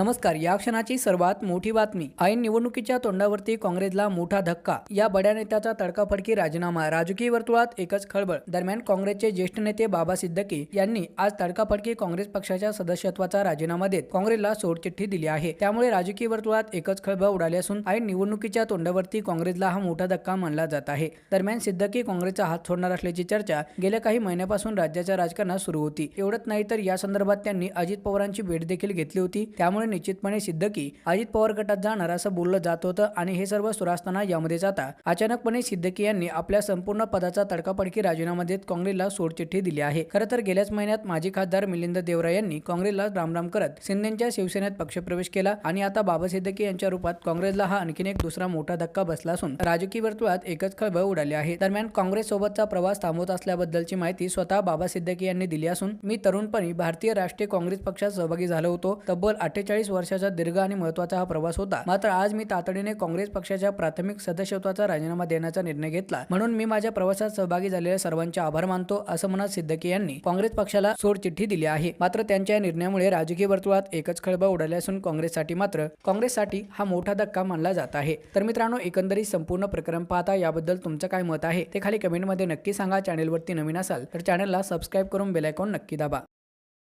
नमस्कार या क्षणाची सर्वात मोठी बातमी. ऐन निवडणुकीच्या तोंडावरती काँग्रेसला मोठा धक्का. या बड्या नेत्याचा तडकाफडकी राजीनामा. राजकीय वर्तुळात एकच खळबळ. दरम्यान काँग्रेसचे ज्येष्ठ नेते बाबा सिद्दकी यांनी आज तडकाफडकी काँग्रेस पक्षाच्या सदस्यत्वाचा राजीनामा देत काँग्रेसला सोडचिठ्ठी दिली आहे. त्यामुळे राजकीय वर्तुळात एकच खळबळ उडाली असून ऐन निवडणुकीच्या तोंडावरती काँग्रेसला हा मोठा धक्का मानला जात आहे. दरम्यान सिद्दकी काँग्रेसचा हात सोडणार असल्याची चर्चा गेल्या काही महिन्यापासून राज्याच्या राजकारणात सुरू होती. एवढंच नाही तर या संदर्भात त्यांनी अजित पवारांची भेट देखील घेतली होती. त्यामुळे निश्चितपणे सिद्धकी अजित पवार गटात जाणार असं बोललं जात होतं आणि हे सर्व सुरू असताना यामध्ये जाता. अचानकपणे सिद्धकी यांनी आपल्या संपूर्ण पदाचा तडकाफडकी राजीनामा देत काँग्रेसला सोडचिठ्ठी दिली आहे. खरं तर गेल्याच महिन्यात माजी खासदार मिलिंद देवरा यांनी काँग्रेसला रामराम करत शिंदेच्या शिवसेनेत पक्षप्रवेश केला आणि आता बाबा सिद्दकी यांच्या रूपात काँग्रेसला हा आणखीन एक दुसरा मोठा धक्का बसला असून राजकीय वर्तुळात एकच खळबळ उडाली आहे. दरम्यान काँग्रेस सोबतचा प्रवास थांबवत असल्याबद्दलची माहिती स्वतः बाबा सिद्दकी यांनी दिली असून मी तरुणपणी भारतीय राष्ट्रीय काँग्रेस पक्षात सहभागी झालो होतो. तब्बल अठ्ठेचाळीस वर्षाचा दीर्घ आणि महत्त्वाचा हा प्रवास होता. मात्र आज मी तातडीने काँग्रेस पक्षाच्या प्राथमिक सदस्यत्वाचा राजीनामा देण्याचा निर्णय घेतला. म्हणून मी माझ्या प्रवासात सहभागी झालेल्या सर्वांचे आभार मानतो असं म्हणत सिद्दकी यांनी काँग्रेस पक्षाला सोडचिठ्ठी दिली आहे. मात्र त्यांच्या या निर्णयामुळे राजकीय वर्तुळात एकच खळबळ उडाली असून काँग्रेससाठी मात्र काँग्रेससाठी हा मोठा धक्का मानला जात आहे. तर मित्रांनो एकंदरीत संपूर्ण प्रकरण पाहता याबद्दल तुमचं काय मत आहे ते खाली कमेंटमध्ये नक्की सांगा. चॅनेलवरती नवीन असाल तर चॅनलला सबस्क्राईब करून बेलायकॉन नक्की दाबा.